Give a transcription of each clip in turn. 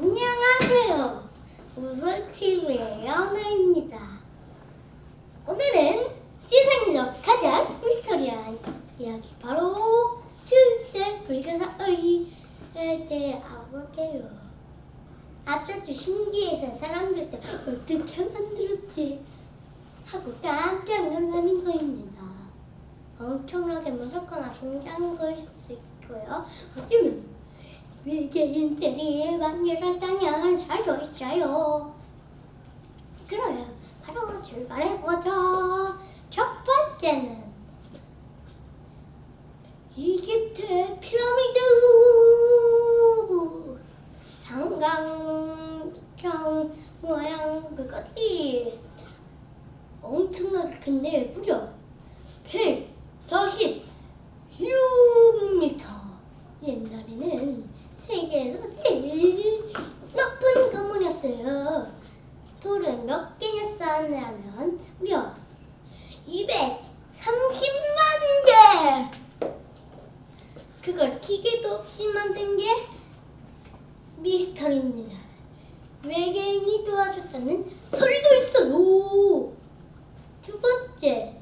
안녕하세요. 우설TV의 연우입니다. 오늘은 세상에서 가장 미스터리한 이야기 바로 출대 불가사의에 대해 알아볼게요. 아주 신기해서 사람들도 어떻게 만들었지 하고 깜짝 놀라는 거입니다. 엄청나게 무섭거나 굉장한 거일 수 있고요. 어쩌면 외계인들이 만들었다면 살고 있어요. 그러면 바로 출발해보죠. 첫 번째는 이집트의 피라미드 상강형 모양 그거지 엄청나게 큰데 무려 146m 옛날에는 세계에서 제일 높은 건물이었어요. 돌은 몇 개냐 쌓았냐면 무려 230만 개! 그걸 기계도 없이 만든 게 미스터리입니다. 외계인이 도와줬다는 소리도 있어요. 두 번째,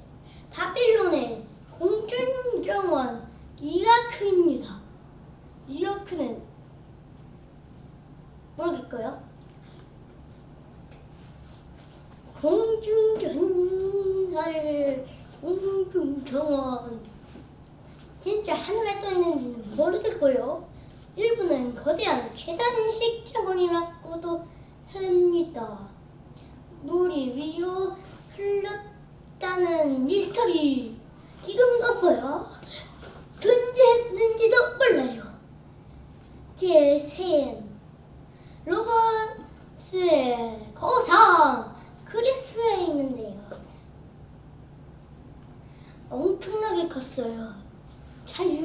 바빌론의 공중정원 이라크입니다. 이라크는 모르겠고요. 공중전설, 공중정원 진짜 하늘에 떠 있는지는 모르겠고요. 일부는 거대한 계단식 자원이라고도 합니다. 물이 위로 흘렀다는 미스터리 지금도 보여 존재했는지도 몰라요. 제3 로버스의 거상 그리스에 있는데요. 엄청나게 컸어요.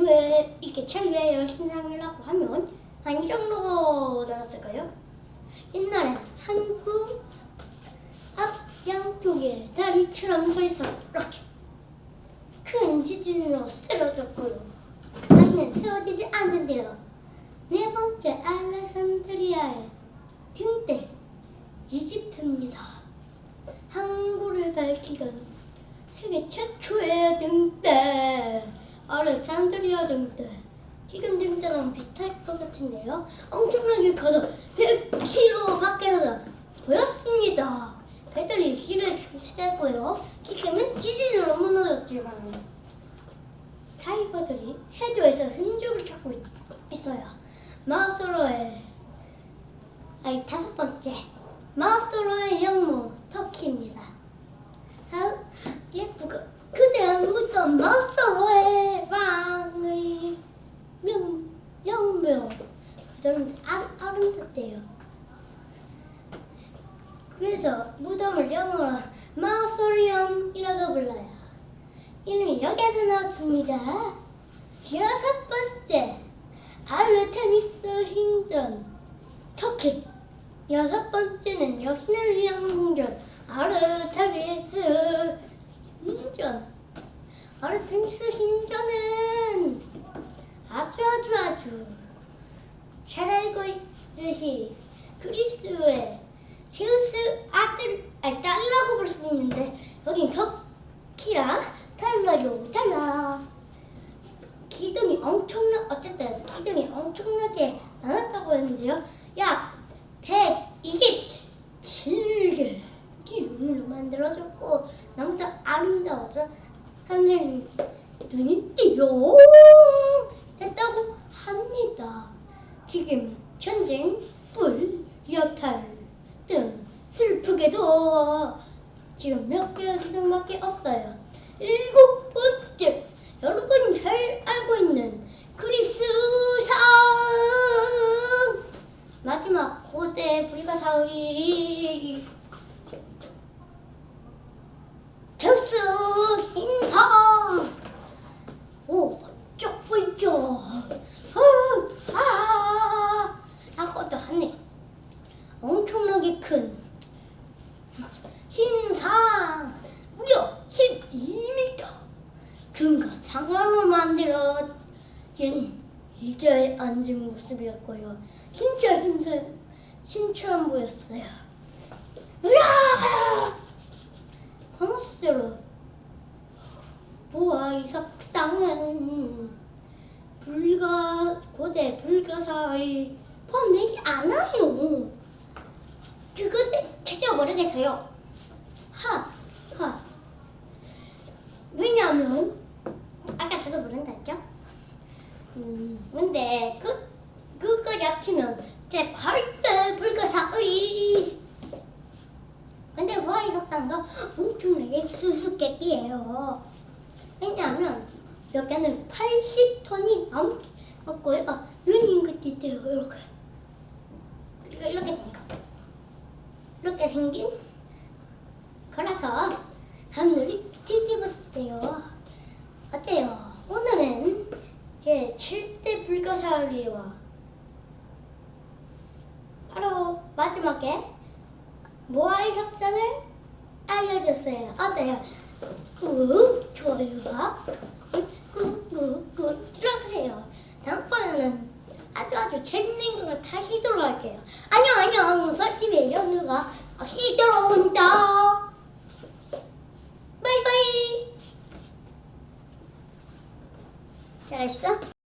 자유의 이게 자유의 여신상이라고 하면 한이 정도 나왔을까요? 옛날에 한국 앞 양쪽에 다리처럼 서 있어 이렇게 큰 지진으로 쓰러졌고요. 다시는 세워지지 않는데요. 네 번째 알렉산드리아의 등대 이집트입니다. 항구를 밝히던 알렉산드리아 등대 지금 등대랑 비슷할 것 같은데요. 엄청나게 커서 100km 밖에서 보였습니다. 배들이 길을 찾았고요. 지금은 지진으로 무너졌지만 다이버들이 해저에서 흔적을 찾고 있- 있어요. 마우스로의 아니 다섯 번째 마우스로의 영모 터키입니다. 다 예쁘고 그대한 무덤 마우스로의 방의 명 영명 무덤은 아, 아름답대요. 그래서 무덤을 영어로 마우소리엄이라고 불러요. 이름이 여기에서 나왔습니다. 여섯 번째 알르테미스 신전 터키 여섯 번째는 여신을 위한 궁전 아르테미스 신전 아르테미스 신전은 아주 아주 아주 잘 알고 있듯이 그리스의 제우스 아들 아니 딸라고 볼 수 있는데 여긴 터키라 달라요 달라 기둥이 엄청나 어쨌든 기둥이 엄청나게 많았다고 했는데요 약 127개 기둥으로 만들어졌고 너무도 아름다워서 하늘 눈이 띠용 됐다고 합니다 지금 전쟁, 불, 여탈 등 슬프게도 지금 몇 개의 기둥밖에 없어요. 일곱 번째 여러분이 잘 알고 있는 그리스상 마지막 고대 불가사의 제우스 인상 오 번쩍 번쩍 아, 아, 아까도 하네 엄청나게 큰 신상 무려 12m 금과 상으로 만들어진 의자에 앉은 모습이었고요. 진짜 흰색 신처럼 보였어요. 으아! 번호스로 뭐야 이 석상은 불가 고대 불가사의 포함되지 않아요. 그것을 제대로 모르겠어요. 하, 하. 왜냐면 아까 저도 모른다 했죠? 음, 근데 그 그거까지 합치면 제 절대 불가사의. 근데 와이 석상도 엄청나게 수수께끼예요. 왜냐하면 여기는 80톤이 남았고요. 아, 눈인 것도 있대요. 이렇게. 그리고 이렇게 생겨. 이렇게 생긴 거라서 하늘이 뒤집어졌대요. 어때요? 7대 불가사리와 바로 마지막에 모아이 석상을 알려줬어요. 어때요? 꾹 좋아요와 꾹꾹꾹 눌러주세요. 다음번에는 아주 아주 재밌는 걸 다시 돌아올게요. 안녕 안녕 설집에 연우가 다시 들어온다. 바이바이. 잘했어?